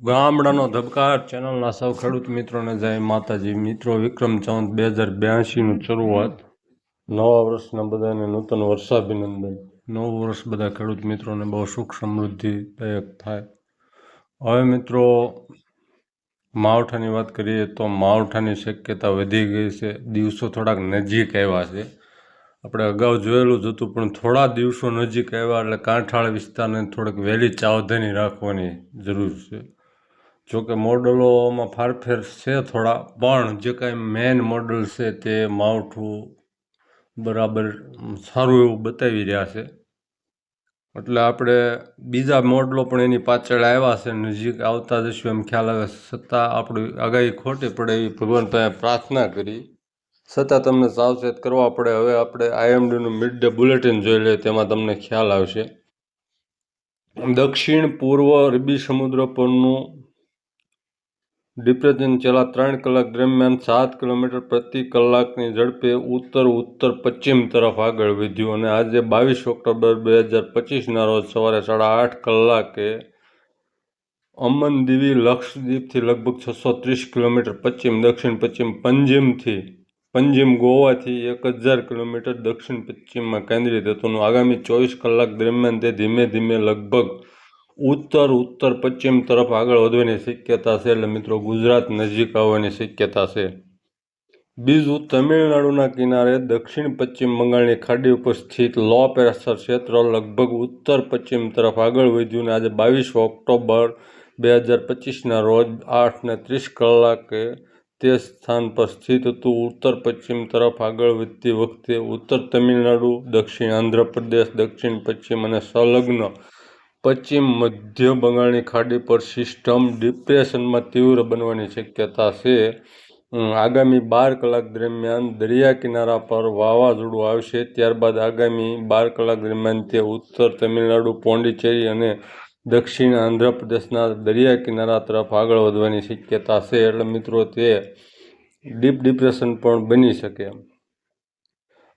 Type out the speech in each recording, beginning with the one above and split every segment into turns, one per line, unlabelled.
ગામડાનો ધબકાર ચેનલના સૌ ખેડૂત મિત્રોને જય માતાજી. મિત્રો, વિક્રમ ચૌદ બે હજાર બ્યાસીનું શરૂઆત. નવા વર્ષના બધાને નૂતન વર્ષાભિનંદન. નવું વર્ષ બધા ખેડૂત મિત્રોને બહુ સુખ સમૃદ્ધિદાયક થાય. હવે મિત્રો, માવઠાની વાત કરીએ તો માવઠાની શક્યતા વધી ગઈ છે. દિવસો થોડાક નજીક આવ્યા છે. આપણે અગાઉ જોયેલું જ હતું, પણ થોડા દિવસો નજીક આવ્યા એટલે કાંઠાળ વિસ્તારને થોડીક વહેલી સાવધાની રાખવાની જરૂર છે. જોકે મોડલોમાં ફારફેર છે થોડા, પણ જે કાંઈ મેઇન મોડલ છે તે માવઠું બરાબર સારું એવું બતાવી રહ્યા છે. એટલે આપણે બીજા મોડલો પણ એની પાછળ આવ્યા છે નજીક આવતા જશું એમ ખ્યાલ આવે છતાં આપણી આગાહી ખોટી પડે એવી ભગવાન પાસે પ્રાર્થના કરી. છતાં તમને સાવચેત કરવા પડે. હવે આપણે આઈએમડીનું મિડ ડે બુલેટિન જોઈ લઈએ, તેમાં તમને ખ્યાલ આવશે. દક્ષિણ પૂર્વ અરબી સમુદ્ર પરનું ડિપ્રેશન છેલ્લા ત્રણ કલાક દરમિયાન સાત કિલોમીટર પ્રતિ કલાકની ઝડપે ઉત્તર ઉત્તર, પશ્ચિમ તરફ આગળ વધ્યું અને આજે બાવીસ ઓક્ટોબર બે હજાર પચીસના રોજ સવારે સાડા આઠ કલાકે અમનદીવી લક્ષદ્વીપથી લગભગ છસો ત્રીસ કિલોમીટર પશ્ચિમ, દક્ષિણ પશ્ચિમ, પંજીમથી, પંજીમ ગોવાથી એક હજાર કિલોમીટર દક્ષિણ પશ્ચિમમાં કેન્દ્રિત હતું. આગામી ચોવીસ કલાક દરમિયાન તે ધીમે ધીમે લગભગ ઉત્તર ઉત્તર પશ્ચિમ તરફ આગળ વધવાની શક્યતા છે એટલે મિત્રો ગુજરાત નજીક આવવાની શક્યતા છે. બીજું, તમિલનાડુના કિનારે દક્ષિણ પશ્ચિમ બંગાળની ખાડી ઉપર સ્થિત લો પ્રેશર ક્ષેત્ર લગભગ ઉત્તર પશ્ચિમ તરફ આગળ વધ્યું અને આજે બાવીસ ઓક્ટોબર બે હજાર પચીસના રોજ આઠ ને ત્રીસ કલાકે તે સ્થાન પર સ્થિત હતું. ઉત્તર પશ્ચિમ તરફ આગળ વધતી વખતે ઉત્તર તમિલનાડુ, દક્ષિણ આંધ્રપ્રદેશ, દક્ષિણ પશ્ચિમ અને સંલગ્ન પશ્ચિમ મધ્ય બંગાળની ખાડી પર સિસ્ટમ ડિપ્રેશનમાં તીવ્ર બનવાની શક્યતા છે. આગામી બાર કલાક દરમિયાન દરિયા કિનારા પર વાવાઝોડું આવશે. ત્યારબાદ આગામી બાર કલાક દરમિયાન તે ઉત્તર તમિલનાડુ, પોંડિચેરી અને દક્ષિણ આંધ્રપ્રદેશના દરિયા કિનારા તરફ આગળ વધવાની શક્યતા છે. એટલે મિત્રો, તે ડીપ ડિપ્રેશન પણ બની શકે.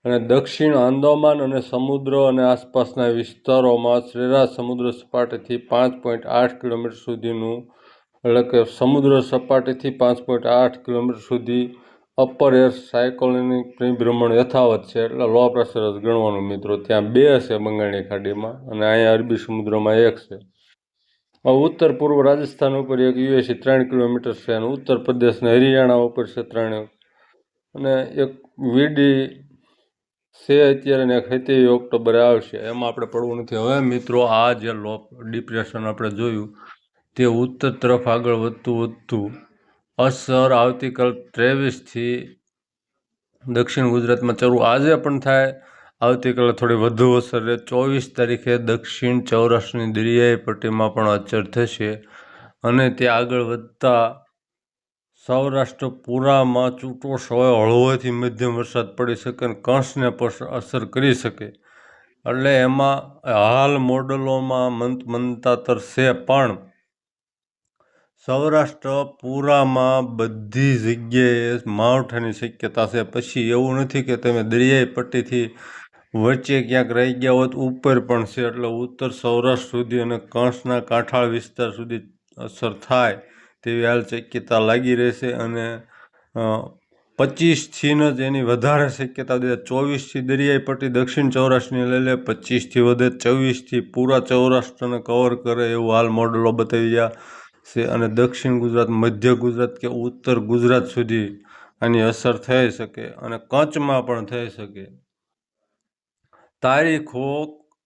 અને દક્ષિણ આંદોમાન અને સમુદ્ર અને આસપાસના વિસ્તારોમાં સરેરાશ સમુદ્ર સપાટીથી પાંચ પોઈન્ટ આઠ કિલોમીટર સુધીનું, એટલે કે સમુદ્ર સપાટીથી પાંચ પોઈન્ટ આઠ કિલોમીટર સુધી અપર એર સાયકોલોનિક પરિભ્રમણ યથાવત છે, એટલે લો પ્રેશર ગણવાનું મિત્રો. ત્યાં બે હશે બંગાળની ખાડીમાં અને અહીંયા અરબી સમુદ્રમાં એક છે. ઉત્તર પૂર્વ રાજસ્થાન ઉપર એક યુએસી ત્રણ કિલોમીટર છે અને ઉત્તર પ્રદેશને હરિયાણા ઉપર છે ત્રણ અને એક વીડી છે અત્યારે ને ખેતી ઓક્ટોબરે આવશે. એમાં આપણે પડવું નથી. હવે મિત્રો, આ જે લો ડિપ્રેશન આપણે જોયું, તે ઉત્તર તરફ આગળ વધતું વધતું અસર આવતીકાલ ત્રેવીસથી દક્ષિણ ગુજરાતમાં ચરું આજે પણ થાય. આવતીકાલે થોડી વધુ અસર રહે. ચોવીસ તારીખે દક્ષિણ સૌરાષ્ટ્રની દરિયાઈ પટ્ટીમાં પણ અચર થશે અને તે આગળ વધતા સૌરાષ્ટ્ર પૂરામાં છૂટો સવાય હળવોથી મધ્યમ વરસાદ પડી શકે અને કંસને પણ અસર કરી શકે. એટલે એમાં હાલ મોડલોમાં મંત મંતાતર છે પણ સૌરાષ્ટ્ર પૂરામાં બધી જગ્યાએ માવઠાની શક્યતા છે. પછી એવું નથી કે તમે દરિયાઈ પટ્ટીથી વચ્ચે ક્યાંક રહી ગયા હોત, ઉપર પણ છે. એટલે ઉત્તર સૌરાષ્ટ્ર સુધી અને કંસના કાંઠાળ વિસ્તાર સુધી અસર થાય. તેવી હાલ શક્યતા લાગી રહેશે અને પચીસથી જ એની વધારે શક્યતા દે. ચોવીસથી દરિયાઈ પટ્ટી દક્ષિણ સૌરાષ્ટ્રની લઈ લે, પચીસથી વધે ચોવીસથી પૂરા સૌરાષ્ટ્રને કવર કરે એવું હાલ મોડલો બતાવી રહ્યા છે. અને દક્ષિણ ગુજરાત, મધ્ય ગુજરાત કે ઉત્તર ગુજરાત સુધી આની અસર થઈ શકે અને કચ્છમાં પણ થઈ શકે. તારીખો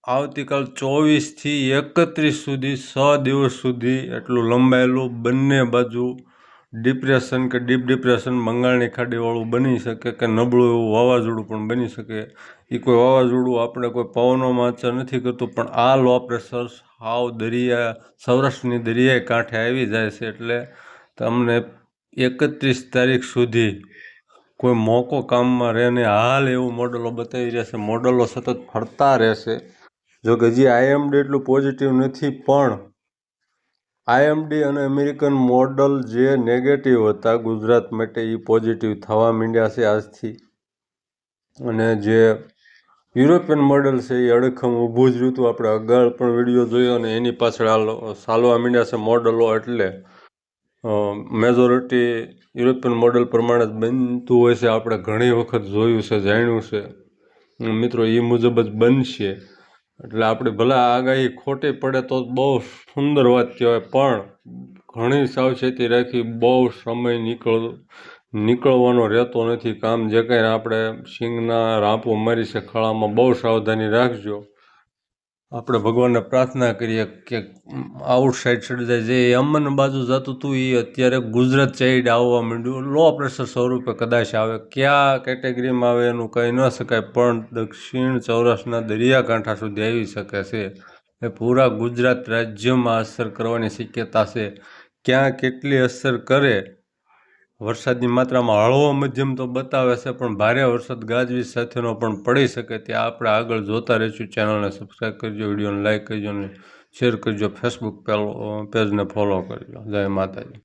આવતીકાલ ચોવીસથી એકત્રીસ સુધી છ દિવસ સુધી એટલું લંબાયેલું બંને બાજુ ડિપ્રેશન કે ડીપ ડિપ્રેશન બંગાળની ખાડીવાળું બની શકે કે નબળું એવું વાવાઝોડું પણ બની શકે. એ કોઈ વાવાઝોડું આપણે કોઈ પવનોમાં અસર નથી કરતું, પણ આ લો પ્રેશર હાવ દરિયા, સૌરાષ્ટ્રની દરિયાઈ કાંઠે આવી જાય છે એટલે તમને એકત્રીસ તારીખ સુધી કોઈ મોકો કામમાં રહે ને હાલ એવું મોડલો બતાવી રહ્યા છે. મોડલો સતત ફરતા રહેશે. જો કે હજી આઈએમડી એટલું પોઝિટિવ નથી, પણ આઈએમડી અને અમેરિકન મોડલ જે નેગેટિવ હતા ગુજરાત માટે એ પોઝિટિવ થવા માંડ્યા છે આજથી. અને જે યુરોપિયન મોડલ છે એ અડખમ ઊભું જ રહ્યું આપણે અગાળ પણ વીડિયો જોયો અને એની પાછળ સાલવા માંડ્યા છે મોડલો એટલે મેજોરિટી યુરોપિયન મોડલ પ્રમાણે જ બનતું હોય છે. આપણે ઘણી વખત જોયું છે, જાણ્યું છે. મિત્રો એ મુજબ જ બનશે. એટલે આપણે ભલા આગાહી ખોટી પડે તો બહુ સુંદર વાત કહેવાય. પણ ઘણી સાવચેતી રાખી બહુ સમય નીકળ, નીકળવાનો રહેતો નથી. કામ જે કંઈ આપણે સિંગના રાંપો મારી છે, ખળામાં બહુ સાવધાની રાખજો. આપણે ભગવાનને પ્રાર્થના કરીએ કે આઉટસાઇડ સર્જાય જે યમન બાજુ જતું હતું એ અત્યારે ગુજરાત સાઈડ આવવા માંડ્યું. લો પ્રેશર સ્વરૂપે કદાચ આવે. કયા કેટેગરીમાં આવે એનું કહી ન શકાય, પણ દક્ષિણ સૌરાષ્ટ્રના દરિયાકાંઠા સુધી આવી શકે છે. એ પૂરા ગુજરાત રાજ્યમાં અસર કરવાની શક્યતા છે. ક્યાં કેટલી અસર કરે વરસાદની માત્રામાં હળવો મધ્યમ તો બતાવે છે, પણ ભારે વરસાદ ગાજવીજ સાથેનો પણ પડી શકે ત્યાં આપણે આગળ જોતા રહીશું. ચેનલને સબસ્ક્રાઈબ કરજો, વિડીયોને લાઈક કરજો અને શેર કરજો. ફેસબુક પેલો પેજને ફોલો કરજો. જય માતાજી.